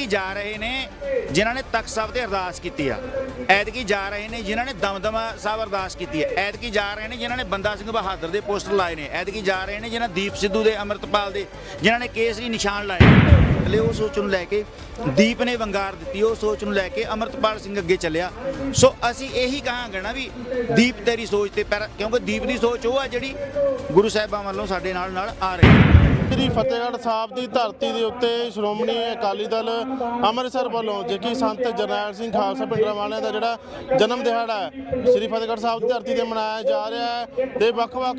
ਐਤਕੀ ਜਾ ਰਹੇ ਨੇ ਜਿਨ੍ਹਾਂ ਨੇ ਤਖਤ ਸਾਹਿਬ ਤੇ ਅਰਦਾਸ ਕੀਤੀ ਆ। ਐਤਕੀ ਜਾ ਰਹੇ ਨੇ ਜਿਨ੍ਹਾਂ ਨੇ ਦਮਦਮਾ ਸਾਹਿਬ ਅਰਦਾਸ ਕੀਤੀ ਹੈ ਐਤਕੀ ਜਾ ਰਹੇ ਨੇ ਜਿਨ੍ਹਾਂ ਨੇ ਬੰਦਾ ਸਿੰਘ ਬਹਾਦਰ ਦੇ ਪੋਸਟਰ ਲਾਏ ਨੇ। ਐਤਕੀ ਜਾ ਰਹੇ ਨੇ ਜਿਨ੍ਹਾਂ ਦੀਪ ਸਿੱਧੂ ਦੇ, ਅਮਰਤਪਾਲ ਦੇ, ਜਿਨ੍ਹਾਂ ਨੇ ਕੇਸਰੀ ਨਿਸ਼ਾਨ ਲਾਏ ਨੇ। ਉਹ ਸੋਚ ਨੂੰ ਲੈ ਕੇ ਦੀਪ ਨੇ ਵੰਗਾਰ ਦਿੱਤੀ, ਉਹ ਸੋਚ ਨੂੰ ਲੈ ਕੇ ਅਮਰਤਪਾਲ ਸਿੰਘ ਅੱਗੇ ਚੱਲਿਆ। ਸੋ ਅਸੀਂ ਇਹੀ ਕਹਾਂਗੇ ਨਾ ਵੀ ਦੀਪ ਤੇਰੀ ਸੋਚ ਤੇ ਪੈਰ ਕਿਉਂਕਿ ਦੀਪ ਦੀ ਸੋਚ ਉਹ ਆ ਜਿਹੜੀ ਗੁਰੂ ਸਾਹਿਬਾਂ ਵੱਲੋਂ ਸਾਡੇ ਨਾਲ ਨਾਲ ਆ ਰਹੀ ਹੈ। ਸ੍ਰੀ ਫਤਿਹਗੜ੍ਹ ਸਾਹਿਬ ਦੀ ਧਰਤੀ ਦੇ ਉੱਤੇ ਸ਼੍ਰੋਮਣੀ ਅਕਾਲੀ ਦਲ ਅੰਮ੍ਰਿਤਸਰ ਵੱਲੋਂ, ਜੇ ਕਿ ਸੰਤ ਜਰਨੈਲ ਸਿੰਘ ਖਾਲਸਾ ਪਿੰਡਰਾਂ ਵਾਲਿਆਂ ਦਾ ਜਿਹੜਾ ਜਨਮ ਦਿਹਾੜਾ ਹੈ, ਸ੍ਰੀ ਫਤਿਹਗੜ੍ਹ ਸਾਹਿਬ ਦੀ ਧਰਤੀ ਤੇ ਮਨਾਇਆ ਜਾ ਰਿਹਾ ਹੈ ਤੇ ਵੱਖ-ਵੱਖ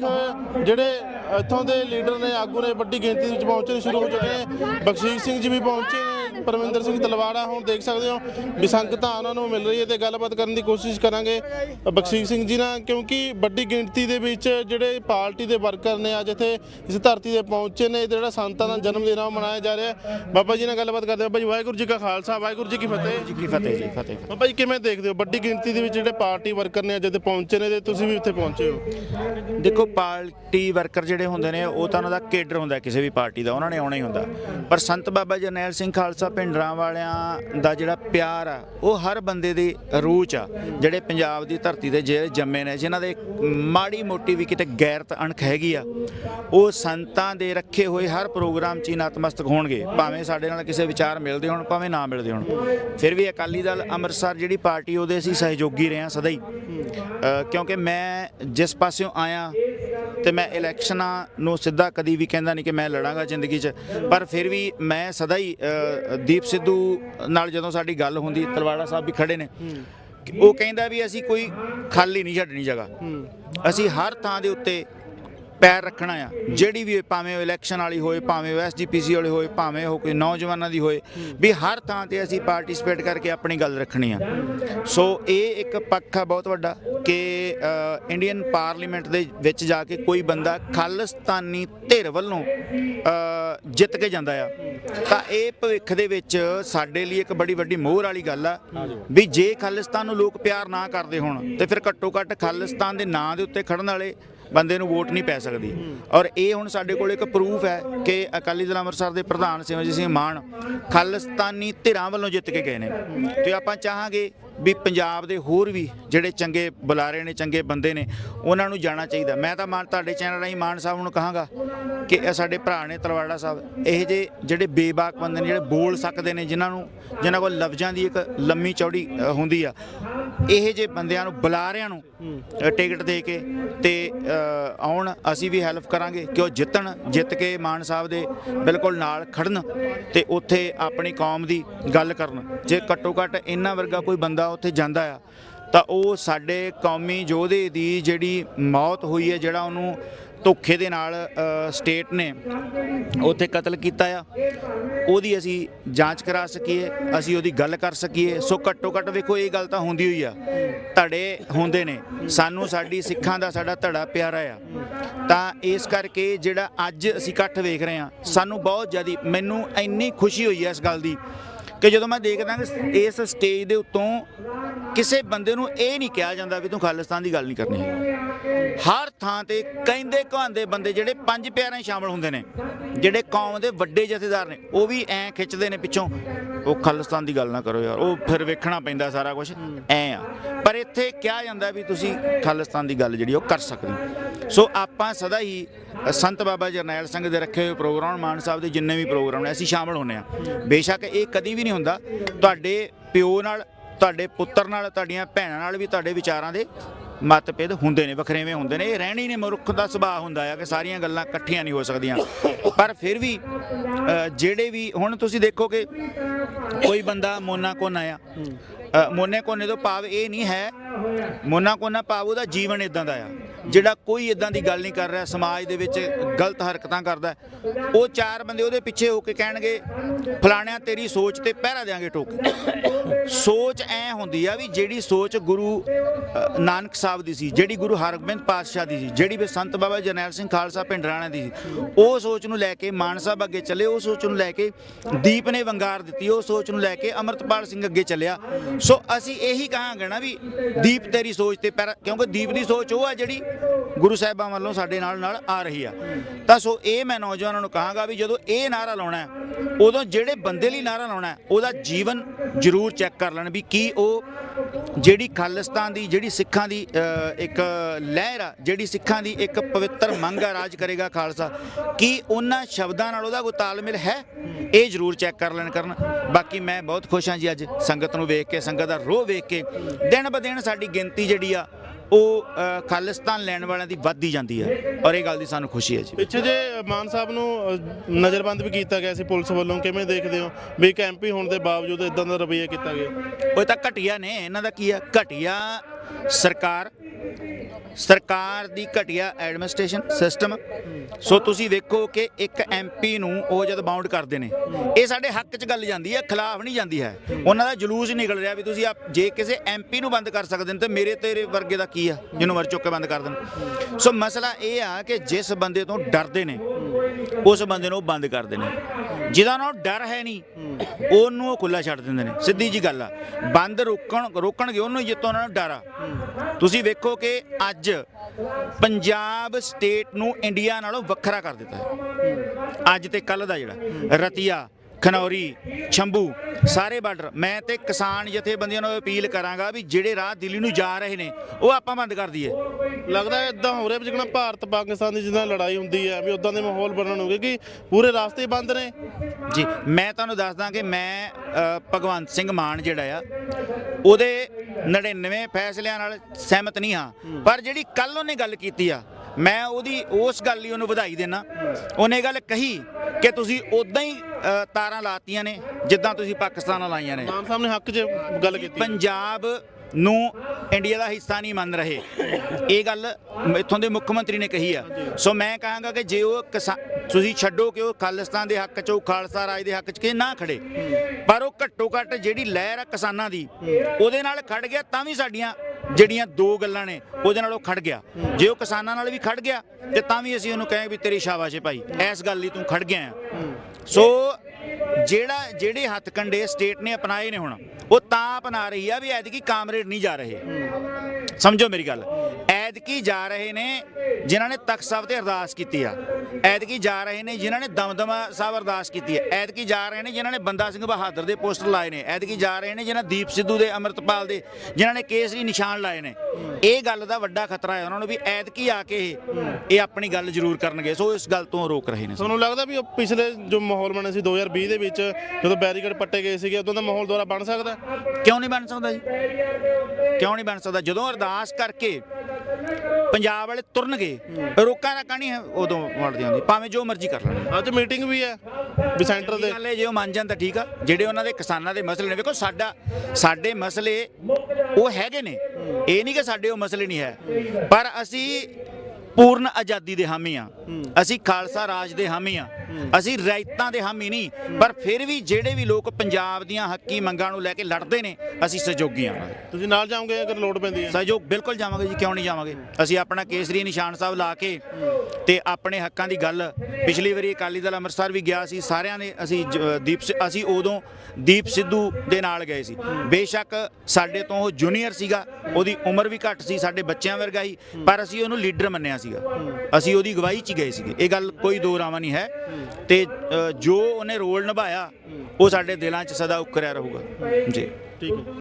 ਜਿਹੜੇ ਇੱਥੋਂ ਦੇ ਲੀਡਰ ਨੇ, ਆਗੂ ਨੇ ਵੱਡੀ ਗਿਣਤੀ ਵਿੱਚ ਪਹੁੰਚਣੇ ਸ਼ੁਰੂ ਹੋ ਚੁੱਕੇ ਨੇ। ਬਖਸ਼ੀਸ਼ ਸਿੰਘ ਜੀ ਵੀ ਪਹੁੰਚੇ ਨੇ। ਪਰਮਿੰਦਰ ਸਿੰਘ ਤਲਵਾੜਾ ਹੁਣ ਦੇਖ ਸਕਦੇ ਹੋ ਵੀ ਸੰਗਤਾਂ ਉਹਨਾਂ ਨੂੰ ਮਿਲ ਰਹੀ ਹੈ ਤੇ ਗੱਲਬਾਤ ਕਰਨ ਦੀ ਕੋਸ਼ਿਸ਼ ਕਰਾਂਗੇ। ਬਖਸ਼ੀਸ਼ ਸਿੰਘ ਜੀ ਨਾਲ ਕਿਉਂਕਿ ਵੱਡੀ ਗਿਣਤੀ ਦੇ ਵਿੱਚ ਜਿਹੜੇ ਪਾਰਟੀ ਦੇ ਵਰਕਰ ਨੇ ਅੱਜ ਇੱਥੇ ਇਸ ਧਰਤੀ ਤੇ ਪਹੁੰਚੇ ਨੇ ਜਿਹੜਾ ਸੰਤਾਂ ਦਾ ਜਨਮ ਦਿਨ ਆ ਮਨਾਇਆ ਜਾ ਰਿਹਾ। ਬਾਬਾ ਜੀ ਨਾਲ ਗੱਲਬਾਤ ਕਰਦੇ ਬਾਬਾ ਜੀ ਵਾਹਿਗੁਰੂ ਜੀ ਕਾ ਖਾਲਸਾ ਵਾਹਿਗੁਰੂ ਜੀ ਕੀ ਫਤਿਹ। ਜੀ ਕੀ ਫਤਿਹ ਜੀ ਫਤਿਹ ਬਾਬਾ ਜੀ ਕਿਵੇਂ ਦੇਖਦੇ ਹੋ? ਵੱਡੀ ਗਿਣਤੀ ਦੇ ਵਿੱਚ ਜਿਹੜੇ ਪਾਰਟੀ ਵਰਕਰ ਨੇ ਅੱਜ ਇੱਥੇ ਪਹੁੰਚੇ ਨੇ ਤੇ ਤੁਸੀਂ ਵੀ ਇੱਥੇ ਪਹੁੰਚੇ ਹੋ? ਦੇਖੋ ਪਾਰਟੀ ਵਰਕਰ ਜਿਹੜੇ ਹੁੰਦੇ ਨੇ ਉਹ ਤਾਂ ਉਹਨਾਂ ਦਾ ਕੇਡਰ ਹੁੰਦਾ ਕਿਸੇ ਵੀ ਪਾਰਟੀ ਦਾ। ਉਹਨਾਂ ਨੇ ਆਉਣਾ ਹੀ ਹੁੰਦਾ। ਪਰ ਸੰਤ ਬਾਬਾ ਜਰਨੈਲ ਸਿੰਘ ਖਾਲਸਾ ਪਿੰਡਰਾਂ ਵਾਲਿਆਂ ਦਾ ਜਿਹੜਾ ਪਿਆਰ ਆ, ਉਹ ਹਰ ਬੰਦੇ ਦੀ ਰੂਹ ਚ ਆ। ਜਿਹੜੇ ਪੰਜਾਬ ਦੀ ਧਰਤੀ ਦੇ ਜਿਹੜੇ ਜੰਮੇ ਨੇ, ਜਿਨ੍ਹਾਂ ਦੇ ਮਾੜੀ ਮੋਟੀ ਵੀ ਕਿਤੇ ਗੈਰਤ ਅਣਖ ਹੈਗੀ ਆ, ਉਹ ਸੰਤਾਂ ਦੇ ਰੱਖੇ ਹੋਏ ਹਰ ਪ੍ਰੋਗਰਾਮ 'ਚ ਹੀ ਨਤਮਸਤਕ ਹੋਣਗੇ। ਭਾਵੇਂ ਸਾਡੇ ਨਾਲ ਕਿਸੇ ਵਿਚਾਰ ਮਿਲਦੇ ਹੋਣ, ਭਾਵੇਂ ਨਾ ਮਿਲਦੇ ਹੋਣ। ਫਿਰ ਵੀ ਅਕਾਲੀ ਦਲ ਅੰਮ੍ਰਿਤਸਰ ਜਿਹੜੀ ਪਾਰਟੀ, ਉਹਦੇ ਅਸੀਂ ਸਹਿਯੋਗੀ ਰਹੇ ਹਾਂ ਸਦਾ ਹੀ। ਕਿਉਂਕਿ ਮੈਂ ਜਿਸ ਪਾਸਿਓਂ ਆਇਆ ਤੇ ਮੈਂ ਇਲੈਕਸ਼ਨਾਂ ਨੂੰ ਸਿੱਧਾ ਕਦੀ ਵੀ ਕਹਿੰਦਾ ਨਹੀਂ ਕਿ ਮੈਂ ਲੜਾਂਗਾ ਜ਼ਿੰਦਗੀ 'ਚ। ਪਰ ਫਿਰ ਵੀ ਮੈਂ ਸਦਾ ਹੀ ਅ, ਦੀਪ ਸਿੱਧੂ ਨਾਲ ਜਦੋਂ ਸਾਡੀ ਗੱਲ ਹੁੰਦੀ ਤਲਵਾੜਾ ਸਾਹਿਬ ਵੀ ਖੜੇ ਨੇ। ਉਹ ਕਹਿੰਦਾ ਵੀ ਅਸੀਂ ਕੋਈ ਖਾਲੀ ਨਹੀਂ ਛੱਡਣੀ ਜਗ੍ਹਾ। ਅਸੀਂ ਹਰ ਥਾਂ ਦੇ ਉੱਤੇ ਪੈਰ ਰੱਖਣਾ ਆ। ਜਿਹੜੀ ਵੀ ਭਾਵੇਂ ਉਹ ਇਲੈਕਸ਼ਨ ਵਾਲੀ ਹੋਏ, ਭਾਵੇਂ ਉਹ ਐਸਜੀਪੀਸੀ ਵਾਲੀ ਹੋਏ, ਭਾਵੇਂ ਉਹ ਕੋਈ ਨੌਜਵਾਨਾਂ ਦੀ ਹੋਏ, ਵੀ ਹਰ ਥਾਂ ਤੇ ਅਸੀਂ ਪਾਰਟਿਸਿਪੇਟ ਕਰਕੇ ਆਪਣੀ ਗੱਲ ਰੱਖਣੀ ਆ। ਸੋ ਇਹ ਇੱਕ ਪੱਖ ਆ ਬਹੁਤ ਵੱਡਾ ਕਿ ਇੰਡੀਅਨ ਪਾਰਲੀਮੈਂਟ ਦੇ ਵਿੱਚ ਜਾ ਕੇ ਕੋਈ ਬੰਦਾ ਖਾਲਿਸਤਾਨੀ ਧਿਰ ਵੱਲੋਂ ਜਿੱਤ ਕੇ ਜਾਂਦਾ ਆ। ਤਾਂ ਇਹ ਭਵਿੱਖ ਦੇ ਵਿੱਚ ਸਾਡੇ ਲਈ ਇੱਕ ਬੜੀ ਵੱਡੀ ਮੋਹਰ ਵਾਲੀ ਗੱਲ ਆ ਵੀ ਜੇ ਖਾਲਿਸਤਾਨ ਨੂੰ ਲੋਕ ਪਿਆਰ ਨਾ ਕਰਦੇ ਹੋਣ, ਤੇ ਫਿਰ ਘੱਟੋ ਘੱਟ ਖਾਲਿਸਤਾਨ ਦੇ ਨਾਂ ਦੇ ਉੱਤੇ ਖੜਨ ਵਾਲੇ ਬੰਦੇ ਨੂੰ ਵੋਟ ਨਹੀਂ ਪੈ ਸਕਦੀ। ਔਰ ਇਹ ਹੁਣ ਸਾਡੇ ਕੋਲ ਇੱਕ ਪ੍ਰੂਫ ਹੈ ਕਿ ਅਕਾਲੀ ਦਲ ਅੰਮ੍ਰਿਤਸਰ ਦੇ ਪ੍ਰਧਾਨ ਸਿਮਰਜੀਤ ਸਿੰਘ ਮਾਨ। ਖਾਲਿਸਤਾਨੀ ਧਿਰਾਂ ਵੱਲੋਂ ਜਿੱਤ ਕੇ ਗਏ ਨੇ। ਤੇ ਆਪਾਂ ਚਾਹਾਂਗੇ ਵੀ ਪੰਜਾਬ ਦੇ ਹੋਰ ਵੀ ਜਿਹੜੇ ਚੰਗੇ ਬੁਲਾਰੇ ਨੇ, ਚੰਗੇ ਬੰਦੇ ਨੇ, ਉਹਨਾਂ ਨੂੰ ਜਾਣਾ ਚਾਹੀਦਾ। ਮੈਂ ਤਾਂ ਮਾਨ, ਤੁਹਾਡੇ ਚੈਨਲ ਰਾਹੀਂ ਮਾਨ ਸਾਹਿਬ ਨੂੰ ਕਹਾਂਗਾ ਕਿ ਇਹ ਸਾਡੇ ਭਰਾ ਨੇ ਤਲਵਾੜਾ ਸਾਹਿਬ, ਇਹ ਜੇ ਜਿਹੜੇ ਬੇਬਾਕ ਬੰਦੇ ਨੇ, ਜਿਹੜੇ ਬੋਲ ਸਕਦੇ ਨੇ, ਜਿਨ੍ਹਾਂ ਨੂੰ, ਜਿਨ੍ਹਾਂ ਕੋਲ ਲਫ਼ਜ਼ਾਂ ਦੀ ਇੱਕ ਲੰਮੀ ਚੌੜੀ ਹੁੰਦੀ ਆ, ਇਹ ਜੇ ਬੰਦਿਆਂ ਨੂੰ, ਬੁਲਾਰਿਆਂ ਨੂੰ ਟਿਕਟ ਦੇ ਕੇ ਤੇ ਆਉਣ, ਅਸੀਂ ਵੀ ਹੈਲਪ ਕਰਾਂਗੇ ਕਿ ਉਹ ਜਿੱਤਣ, ਜਿੱਤ ਕੇ ਮਾਨ ਸਾਹਿਬ ਦੇ ਬਿਲਕੁਲ ਨਾਲ ਖੜਨ ਤੇ ਉੱਥੇ ਆਪਣੀ ਕੌਮ ਦੀ ਗੱਲ ਕਰਨ। ਜੇ ਘੱਟੋ ਘੱਟ ਇਹਨਾਂ ਵਰਗਾ ਕੋਈ ਬੰਦਾ ਉੱਥੇ ਜਾਂਦਾ ਆ, ਤਾਂ ਉਹ ਸਾਡੇ ਕੌਮੀ ਯੋਧੇ ਦੀ ਜਿਹੜੀ ਮੌਤ ਹੋਈ ਹੈ, ਜਿਹੜਾ ਉਹਨੂੰ ਧੋਖੇ ਦੇ ਨਾਲ ਸਟੇਟ ਨੇ ਉੱਥੇ ਕਤਲ ਕੀਤਾ ਆ, ਉਹਦੀ ਅਸੀਂ ਜਾਂਚ ਕਰਾ ਸਕੀਏ, ਅਸੀਂ ਉਹਦੀ ਗੱਲ ਕਰ ਸਕੀਏ। ਸੋ ਘੱਟੋ ਘੱਟ ਵੇਖੋ, ਇਹ ਗੱਲ ਤਾਂ ਹੁੰਦੀ ਹੋਈ ਆ, ਧੜੇ ਹੁੰਦੇ ਨੇ। ਸਾਨੂੰ ਸਾਡੀ ਸਿੱਖਾਂ ਦਾ ਸਾਡਾ ਧੜਾ ਪਿਆਰਾ ਆ। ਤਾਂ ਇਸ ਕਰਕੇ ਜਿਹੜਾ ਅੱਜ ਅਸੀਂ ਇਕੱਠ ਵੇਖ ਰਹੇ ਹਾਂ, ਸਾਨੂੰ ਬਹੁਤ ਜ਼ਿਆਦੀ, ਮੈਨੂੰ ਇੰਨੀ ਖੁਸ਼ੀ ਹੋਈ ਹੈ ਇਸ ਗੱਲ ਦੀ ਕਿ ਜਦੋਂ ਮੈਂ ਦੇਖਦਾ ਕਿ ਇਸ ਸਟੇਜ ਦੇ ਉੱਤੋਂ ਕਿਸੇ ਬੰਦੇ ਨੂੰ ਇਹ ਨਹੀਂ ਕਿਹਾ ਜਾਂਦਾ ਵੀ ਤੂੰ ਖਾਲਿਸਤਾਨ ਦੀ ਗੱਲ ਨਹੀਂ ਕਰਨੀ ਹੈ ਹਰ ਥਾਂ ਤੇ ਕਹਿੰਦੇ ਕਹਾਂਦੇ ਬੰਦੇ ਜਿਹੜੇ ਪੰਜ ਪਿਆਰਿਆਂ 'ਚ ਸ਼ਾਮਲ ਹੁੰਦੇ ਨੇ, ਜਿਹੜੇ ਕੌਮ ਦੇ ਵੱਡੇ ਜਥੇਦਾਰ ਨੇ, ਉਹ ਵੀ ਐ ਖਿੱਚਦੇ ਨੇ ਪਿੱਛੋਂ। ਉਹ ਖਾਲਿਸਤਾਨ ਦੀ ਗੱਲ ਨਾ ਕਰੋ ਯਾਰ, ਉਹ ਫਿਰ ਵੇਖਣਾ ਪੈਂਦਾ ਸਾਰਾ ਕੁਝ ਐ ਆ। ਪਰ ਇੱਥੇ ਕਿਹਾ ਜਾਂਦਾ ਵੀ ਤੁਸੀਂ ਖਾਲਿਸਤਾਨ ਦੀ ਗੱਲ ਜਿਹੜੀ ਉਹ ਕਰ ਸਕਦੇ ਹੋ। ਸੋ ਆਪਾਂ ਸਦਾ ਹੀ ਸੰਤ ਬਾਬਾ ਜਰਨੈਲ ਸਿੰਘ ਦੇ ਰੱਖੇ ਹੋਏ ਪ੍ਰੋਗਰਾਮ, ਮਾਨ ਸਾਹਿਬ ਦੇ ਜਿੰਨੇ ਵੀ ਪ੍ਰੋਗਰਾਮ ਨੇ, ਅਸੀਂ ਸ਼ਾਮਲ ਹੁੰਨੇ ਆ। ਬੇਸ਼ੱਕ ਇਹ ਕਦੀ ਵੀ ਨਹੀਂ ਹੁੰਦਾ, ਤੁਹਾਡੇ ਪਿਓ ਨਾਲ, ਤੁਹਾਡੇ ਪੁੱਤਰ ਨਾਲ, ਤੁਹਾਡੀਆਂ ਭੈਣਾਂ ਨਾਲ ਵੀ ਤੁਹਾਡੇ ਵਿਚਾਰਾਂ ਦੇ ਮਤਭੇਦ ਹੁੰਦੇ ਨੇ, ਵਖਰੇਵੇਂ ਹੁੰਦੇ ਨੇ। ਇਹ ਰਹਿਣੀ ਨੇ ਮਨੁੱਖ ਦਾ ਸੁਭਾਅ ਹੁੰਦਾ ਆ ਕਿ ਸਾਰੀਆਂ ਗੱਲਾਂ ਇਕੱਠੀਆਂ ਨਹੀਂ ਹੋ ਸਕਦੀਆਂ। ਪਰ ਫਿਰ ਵੀ ਜਿਹੜੇ ਵੀ, ਹੁਣ ਤੁਸੀਂ ਦੇਖੋ ਕਿ ਕੋਈ ਬੰਦਾ ਮੋਨਾ ਕੋਨਾ ਆ। ਮੋਨੇ ਕੋਨੇ ਤੋਂ ਭਾਵ ਇਹ ਨਹੀਂ ਹੈ, ਮੋਨਾ ਕੋਨਾ ਭਾਵ ਉਹਦਾ ਜੀਵਨ ਇਦਾਂ ਦਾ ਆ। ਜਿਹੜਾ ਕੋਈ ਇਦਾਂ ਦੀ ਗੱਲ ਨਹੀਂ ਕਰ ਰਿਹਾ, ਸਮਾਜ ਦੇ ਵਿੱਚ ਗਲਤ ਹਰਕਤਾਂ ਕਰਦਾ ਉਹ ਚਾਰ ਬੰਦੇ ਉਹਦੇ ਪਿੱਛੇ ਹੋ ਕੇ ਕਹਿਣਗੇ, ਫਲਾਣਿਆਂ ਤੇਰੀ ਸੋਚ ਤੇ ਪਹਿਰਾ ਦੇਾਂਗੇ ਟੋਕ। ਸੋਚ ਐ ਹੁੰਦੀ ਆ ਵੀ ਜਿਹੜੀ ਸੋਚ ਗੁਰੂ ਨਾਨਕ ਸਾਹਿਬ ਦੀ ਸੀ, ਜਿਹੜੀ ਗੁਰੂ ਹਰਗੋਬਿੰਦ ਪਾਤਸ਼ਾਹ ਦੀ ਸੀ, ਜਿਹੜੀ ਵੀ ਸੰਤ ਬਾਬਾ ਜਰਨੈਲ ਸਿੰਘ ਖਾਲਸਾ ਪਿੰਡਰਾਣਾ ਦੀ ਸੀ, ਉਹ ਸੋਚ ਨੂੰ ਲੈ ਕੇ ਮਾਨ ਸਾਹਿਬ ਅੱਗੇ ਚੱਲੇ, ਉਹ ਸੋਚ ਨੂੰ ਲੈ ਕੇ ਦੀਪ ਨੇ ਵੰਗਾਰ ਦਿੱਤੀ, ਉਹ ਸੋਚ ਨੂੰ ਲੈ ਕੇ ਅਮਰਤਪਾਲ ਸਿੰਘ ਅੱਗੇ ਚੱਲਿਆ। ਸੋ ਅਸੀਂ ਇਹੀ ਕਹਾਂਗੇ ਨਾ ਵੀ ਦੀਪ ਤੇਰੀ ਸੋਚ ਤੇ ਪੈਰ ਕਿਉਂਕਿ ਦੀਪ ਦੀ ਸੋਚ ਉਹ ਆ ਜਿਹੜੀ ਗੁਰੂ ਸਾਹਿਬਾਂ ਵੱਲੋਂ ਸਾਡੇ ਨਾਲ ਨਾਲ ਆ ਰਹੀ ਆ। ਤਾਂ ਸੋ ਇਹ ਮੈਂ ਨੌਜਵਾਨਾਂ ਨੂੰ ਕਹਾਂਗਾ ਵੀ ਜਦੋਂ ਇਹ ਨਾਰਾ ਲਾਉਣਾ ਉਦੋਂ ਜਿਹੜੇ ਬੰਦੇ ਲਈ ਨਾਰਾ ਲਾਉਣਾ ਉਹਦਾ ਜੀਵਨ ਜ਼ਰੂਰ ਚੈੱਕ ਕਰ ਲੈਣ ਵੀ ਕੀ ਉਹ ਜਿਹੜੀ ਖਾਲਿਸਤਾਨ ਦੀ, ਜਿਹੜੀ ਸਿੱਖਾਂ ਦੀ ਇੱਕ ਲਹਿਰ ਆ, ਜਿਹੜੀ ਸਿੱਖਾਂ ਦੀ ਇੱਕ ਪਵਿੱਤਰ ਮੰਗ ਆ, ਰਾਜ ਕਰੇਗਾ ਖਾਲਸਾ, ਕੀ ਉਹਨਾਂ ਸ਼ਬਦਾਂ ਨਾਲ ਉਹਦਾ ਕੋਈ ਤਾਲਮੇਲ ਹੈ? ਇਹ ਜ਼ਰੂਰ ਚੈੱਕ ਕਰ ਲੈਣ ਕਰਨ। ਬਾਕੀ ਮੈਂ ਬਹੁਤ ਖੁਸ਼ ਹਾਂ ਜੀ ਅੱਜ ਸੰਗਤ ਨੂੰ ਵੇਖ ਕੇ, ਸੰਗਤ ਦਾ ਰੋਹ ਵੇਖ ਕੇ, ਦਿਨ ਬ ਦਿਨ ਸਾਡੀ ਗਿਣਤੀ ਜਿਹੜੀ ਆ ਉਹ ਖਾਲਿਸਤਾਨ ਲੈਣ ਵਾਲਿਆਂ ਦੀ ਵੱਧਦੀ ਜਾਂਦੀ ਹੈ। ਔਰ ਇਹ ਗੱਲ ਦੀ ਸਾਨੂੰ ਖੁਸ਼ੀ ਹੈ ਜੀ। ਪਿੱਛੇ ਜੇ ਮਾਨ ਸਾਹਿਬ ਨੂੰ ਨਜ਼ਰਬੰਦ ਵੀ ਕੀਤਾ ਗਿਆ ਸੀ ਪੁਲਿਸ ਵੱਲੋਂ ਕਿਵੇਂ ਦੇਖਦੇ ਹੋ ਵੀ ਇੱਕ ਐਮਪੀ ਹੋਣ ਦੇ ਬਾਵਜੂਦ ਇਦਾਂ ਦਾ ਰਵੱਈਆ ਕੀਤਾ ਗਿਆ? ਉਹ ਤਾਂ ਘਟੀਆ ਨੇ ਇਹਨਾਂ ਦਾ ਕੀ ਆ ਘਟੀਆ ਸਰਕਾਰ ਸਰਕਾਰ ਦੀ ਘਟੀਆ ਐਡਮਿਨਿਸਟ੍ਰੇਸ਼ਨ ਸਿਸਟਮ। ਸੋ ਤੁਸੀਂ ਵੇਖੋ ਕਿ ਇੱਕ ਐਮਪੀ ਨੂੰ ਉਹ ਜਦ ਬਾਉਂਡ ਕਰਦੇ ਨੇ, ਇਹ ਸਾਡੇ ਹੱਕ 'ਚ ਗੱਲ ਜਾਂਦੀ ਹੈ, ਖਿਲਾਫ ਨਹੀਂ ਜਾਂਦੀ ਹੈ। ਉਹਨਾਂ ਦਾ ਜਲੂਸ ਨਿਕਲ ਰਿਹਾ ਵੀ ਤੁਸੀਂ ਆਪ ਜੇ ਕਿਸੇ ਐਮਪੀ ਨੂੰ ਬੰਦ ਕਰ ਸਕਦੇ ਨੇ ਤੇ ਮੇਰੇ ਤੇਰੇ ਵਰਗੇ ਦਾ ਕੀ ਆ ਜਿਹਨੂੰ ਮਰ ਚੁੱਕ ਕੇ ਬੰਦ ਕਰ ਦੇਣ। ਸੋ ਮਸਲਾ ਇਹ ਆ ਕਿ ਜਿਸ ਬੰਦੇ ਤੋਂ ਡਰਦੇ ਨੇ, ਉਸ ਬੰਦੇ ਨੂੰ ਉਹ ਬੰਦ ਕਰਦੇ ਨੇ ਜਿਹਦਾ ਉਹਨਾਂ ਨੂੰ ਡਰ ਹੈ ਨਹੀਂ, ਉਹਨੂੰ ਉਹ ਖੁੱਲਾ ਛੱਡ ਦਿੰਦੇ ਨੇ। ਸਿੱਧੀ ਜੀ ਗੱਲ ਆ। ਬੰਦ ਰੋਕਣ, ਰੋਕਣਗੇ, ਉਹਨੂੰ ਜਿੱਤੋਂ ਉਹਨਾਂ ਨੂੰ ਡਰ ਆ। ਤੁਸੀਂ ਵੇਖੋ ਕਿ ਅੱਜ ਪੰਜਾਬ ਸਟੇਟ ਨੂੰ ਇੰਡੀਆ ਨਾਲੋਂ ਵੱਖਰਾ ਕਰ ਦਿੱਤਾ। ਹੈ ਅੱਜ ਤੇ ਕੱਲ ਦਾ ਜਿਹੜਾ, ਰਤੀਆ ਖਨੌਰੀ ਛੰਭੂ ਸਾਰੇ ਬਾਰਡਰ। ਮੈਂ ਤੇ ਕਿਸਾਨ ਜਥੇਬੰਦੀਆਂ ਨੂੰ ਅਪੀਲ ਕਰਾਂਗਾ ਵੀ ਜਿਹੜੇ ਰਾਹ ਦਿੱਲੀ ਨੂੰ ਜਾ ਰਹੇ ਨੇ ਉਹ ਆਪਾਂ ਬੰਦ ਕਰ ਦਈਏ। ਲੱਗਦਾ ਇਦਾਂ ਹੋ ਰਿਹਾ ਵੀ ਜਿਕਣਾ ਭਾਰਤ ਪਾਕਿਸਤਾਨ ਦੀ ਜਿੱਦਾਂ ਲੜਾਈ ਹੁੰਦੀ ਹੈ ਵੀ ਉਦਾਂ ਦੇ ਮਾਹੌਲ ਬਣਨ ਹੋਗੇ ਕਿ ਪੂਰੇ ਰਾਸਤੇ ਬੰਦ ਨੇ? ਜੀ ਮੈਂ ਤੁਹਾਨੂੰ ਦੱਸਦਾ ਕਿ ਮੈਂ ਭਗਵੰਤ ਸਿੰਘ ਮਾਨ ਜਿਹੜਾ ਆ ਉਹਦੇ 99 ਫੈਸਲਿਆਂ ਨਾਲ ਸਹਿਮਤ ਨਹੀਂ ਹਾਂ। ਪਰ ਜਿਹੜੀ ਕੱਲ ਉਹਨੇ ਗੱਲ ਕੀਤੀ ਆ ਮੈਂ ਉਹਦੀ ਉਸ ਗੱਲ ਲਈ ਉਹਨੂੰ ਵਧਾਈ ਦੇਣਾ ਉਹਨੇ ਗੱਲ ਕਹੀ ਕਿ ਤੁਸੀਂ ਉਦਾਂ ਹੀ ਤਾਰਾਂ ਲਾਤੀਆਂ ਨੇ ਜਿੱਦਾਂ ਤੁਸੀਂ ਪਾਕਿਸਤਾਨ ਨਾਲ ਲਾਈਆਂ ਨੇ। ਮਾਨ ਸਾਹਿਬ ਨੇ ਹੱਕ 'ਚ ਗੱਲ ਕੀਤੀ। ਪੰਜਾਬ ਨੂੰ ਇੰਡੀਆ ਦਾ ਹਿੱਸਾ ਨਹੀਂ ਮੰਨ ਰਹੇ। ਇਹ ਗੱਲ ਇੱਥੋਂ ਦੇ ਮੁੱਖ ਮੰਤਰੀ ਨੇ ਕਹੀ ਆ। ਸੋ ਮੈਂ ਕਹਾਂਗਾ ਕਿ ਜੇ ਉਹ ਤੁਸੀਂ ਛੱਡੋ ਕਿ ਉਹ ਖਾਲਿਸਤਾਨ ਦੇ ਹੱਕ 'ਚ ਉਹ ਖਾਲਸਾ ਰਾਜ ਦੇ ਹੱਕ 'ਚ ਕਿ ਨਾ ਖੜੇ। ਪਰ ਉਹ ਘੱਟੋ ਘੱਟ ਜਿਹੜੀ ਲਹਿਰ ਆ ਕਿਸਾਨਾਂ ਦੀ ਉਹਦੇ ਨਾਲ ਖੜ ਗਿਆ ਤਾਂ ਵੀ ਸਾਡੀਆਂ ਜਿਹੜੀਆਂ ਦੋ ਗੱਲਾਂ ਨੇ, ਉਹਦੇ ਨਾਲ ਉਹ ਖੜ ਗਿਆ। ਜੇ ਉਹ ਕਿਸਾਨਾਂ ਨਾਲ ਵੀ ਖੜ ਗਿਆ, ਤੇ ਤਾਂ ਵੀ ਅਸੀਂ ਉਹਨੂੰ ਕਹਾਂਗੇ ਵੀ ਤੇਰੀ ਸ਼ਾਬਾਸ਼ ਏ ਭਾਈ ਇਸ ਗੱਲ ਲਈ ਤੂੰ ਖੜ ਗਿਆ ਆ। ਸੋ ਜਿਹੜਾ, ਜਿਹੜੇ ਹੱਥ ਕੰਡੇ ਸਟੇਟ ਨੇ ਅਪਣਾਏ ਨੇ ਹੁਣ, ਉਹ ਤਾਂ ਅਪਣਾ ਰਹੀ ਆ ਵੀ ਐਤਕੀ ਕਾਮਰੇਡ ਨਹੀਂ ਜਾ ਰਹੇ। ਸਮਝੋ ਮੇਰੀ ਗੱਲ। ਐਤਕੀ ਜਾ ਰਹੇ ਨੇ ਜਿਨ੍ਹਾਂ ਨੇ ਤਖਤ ਸਾਹਿਬ ਤੇ ਅਰਦਾਸ ਕੀਤੀ ਆ। ਐਤਕੀ ਜਾ ਰਹੇ ਨੇ ਜਿਨ੍ਹਾਂ ਨੇ ਦਮਦਮਾ ਸਾਹਿਬ ਅਰਦਾਸ ਕੀਤੀ ਹੈ ਐਤਕੀ ਜਾ ਰਹੇ ਨੇ ਜਿਨ੍ਹਾਂ ਨੇ ਬੰਦਾ ਸਿੰਘ ਬਹਾਦਰ ਦੇ ਪੋਸਟਰ ਲਾਏ ਨੇ। ਐਤਕੀ ਜਾ ਰਹੇ ਨੇ ਜਿਨ੍ਹਾਂ ਦੀਪ ਸਿੱਧੂ ਦੇ ਅਮਰਤਪਾਲ ਦੇ ਜਿਨ੍ਹਾਂ ਨੇ ਕੇਸਰੀ ਨਿਸ਼ਾਨ ਲਾਏ ਨੇ। ਇਹ ਗੱਲ ਦਾ ਵੱਡਾ ਖਤਰਾ ਹੈ। ਉਹਨਾਂ ਨੂੰ ਵੀ ਐਤਕੀ ਆ ਕੇ ਇਹ ਆਪਣੀ ਗੱਲ ਜ਼ਰੂਰ ਕਰਨਗੇ। ਸੋ ਇਸ ਗੱਲ ਤੋਂ ਰੋਕ ਰਹੇ ਨੇ ਤੁਹਾਨੂੰ ਲੱਗਦਾ ਵੀ ਪਿਛਲੇ ਜੋ ਮਾਹੌਲ ਬਣਿਆ ਸੀ 2020 ਦੇ ਵਿੱਚ ਜਦੋਂ ਬੈਰੀਕੇਡ ਪੱਟੇ ਗਏ ਸੀਗੇ ਉਦੋਂ ਦਾ ਮਾਹੌਲ ਦੁਬਾਰਾ ਬਣ ਸਕਦਾ? ਕਿਉਂ ਨਹੀਂ ਬਣ ਸਕਦਾ ਜੀ? ਕਿਉਂ ਨਹੀਂ ਬਣ ਸਕਦਾ? ਜਦੋਂ ਅਰਦਾਸ ਕਰਕੇ ਪੰਜਾਬ ਵਾਲੇ ਤੁਰਨਗੇ। ਰੋਕਾਂ ਦਾ ਕਹਾਣੀ ਹੈ? ਉਦੋਂ ਵੜਦੀ ਹੁੰਦੀ ਭਾਵੇਂ ਜੋ ਮਰਜ਼ੀ ਕਰ ਲੈਣ। ਅੱਜ ਮੀਟਿੰਗ ਵੀ ਹੈ ਵੀ ਸੈਂਟਰ ਦੇ। ਗੱਲ ਹੈ? ਜੇ ਉਹ ਮੰਨ ਜਾਣ ਤਾਂ ਠੀਕ ਆ। ਜਿਹੜੇ ਉਹਨਾਂ ਦੇ ਕਿਸਾਨਾਂ ਦੇ ਮਸਲੇ ਨੇ ਵੇਖੋ ਸਾਡਾ ਸਾਡੇ ਮਸਲੇ ਉਹ ਹੈਗੇ ਨੇ। ਇਹ ਨਹੀਂ ਕਿ ਸਾਡੇ ਉਹ ਮਸਲੇ ਨਹੀਂ ਹੈ। ਪਰ ਅਸੀਂ ਪੂਰਨ ਆਜ਼ਾਦੀ ਦੇ ਹਾਮੀ ਆ। ਅਸੀਂ ਖਾਲਸਾ ਰਾਜ ਦੇ ਹਾਮੀ ਆ। ਅਸੀਂ ਰਾਇਤਾਂ ਦੇ ਹਾਮੀ ਨਹੀਂ ਪਰ ਫਿਰ ਵੀ ਜਿਹੜੇ ਵੀ ਲੋਕ ਪੰਜਾਬ ਦੀਆਂ ਹੱਕੀ ਮੰਗਾਂ ਨੂੰ ਲੈ ਕੇ ਲੜਦੇ ਨੇ ਅਸੀਂ ਸਹਿਯੋਗੀ ਆ। ਤੁਸੀਂ ਨਾਲ ਜਾਓਗੇ ਅਗਰ ਲੋੜ ਪੈਂਦੀ ਹੈ? ਸਹਿਯੋਗ ਬਿਲਕੁਲ ਜਾਵਾਂਗੇ ਜੀ ਕਿਉਂ ਨਹੀਂ ਜਾਵਾਂਗੇ? ਅਸੀਂ ਆਪਣਾ ਕੇਸਰੀ ਨਿਸ਼ਾਨ ਸਾਹਿਬ ਲਾ ਕੇ ਤੇ ਆਪਣੇ ਹੱਕਾਂ ਦੀ ਗੱਲ ਪਿਛਲੀ ਵਾਰੀ ਅਕਾਲੀ ਦਲ ਅੰਮ੍ਰਿਤਸਰ ਵੀ ਗਿਆ ਸੀ ਸਾਰਿਆਂ ਨੇ ਅਸੀਂ ਦੀਪ ਅਸੀਂ ਉਦੋਂ ਦੀਪ ਸਿੱਧੂ ਦੇ ਨਾਲ ਗਏ ਸੀ। ਬੇਸ਼ੱਕ ਸਾਡੇ ਤੋਂ ਉਹ ਜੂਨੀਅਰ ਸੀਗਾ ਉਹਦੀ ਉਮਰ ਵੀ ਘੱਟ ਸੀ ਸਾਡੇ ਬੱਚਿਆਂ ਵਰਗਾ ਹੀ ਪਰ ਅਸੀਂ ਉਹਨੂੰ ਲੀਡਰ ਮੰਨਿਆ ਸੀਗਾ। ਅਸੀਂ ਉਹਦੀ ਗਵਾਹੀ 'ਚ ਹੀ ਗਏ ਸੀਗੇ। ਇਹ ਗੱਲ ਕੋਈ ਦੋ ਰਾਵਾਂ ਨਹੀਂ ਹੈ। ਤੇ ਅ, ਜੋ ਉਹਨੇ ਰੋਲ ਨਿਭਾਇਆ ਉਹ ਸਾਡੇ ਦਿਲਾਂ 'ਚ ਸਦਾ ਉਕਰਿਆ ਰਹੂਗਾ। ਜੀ। ਠੀਕ ਹੈ।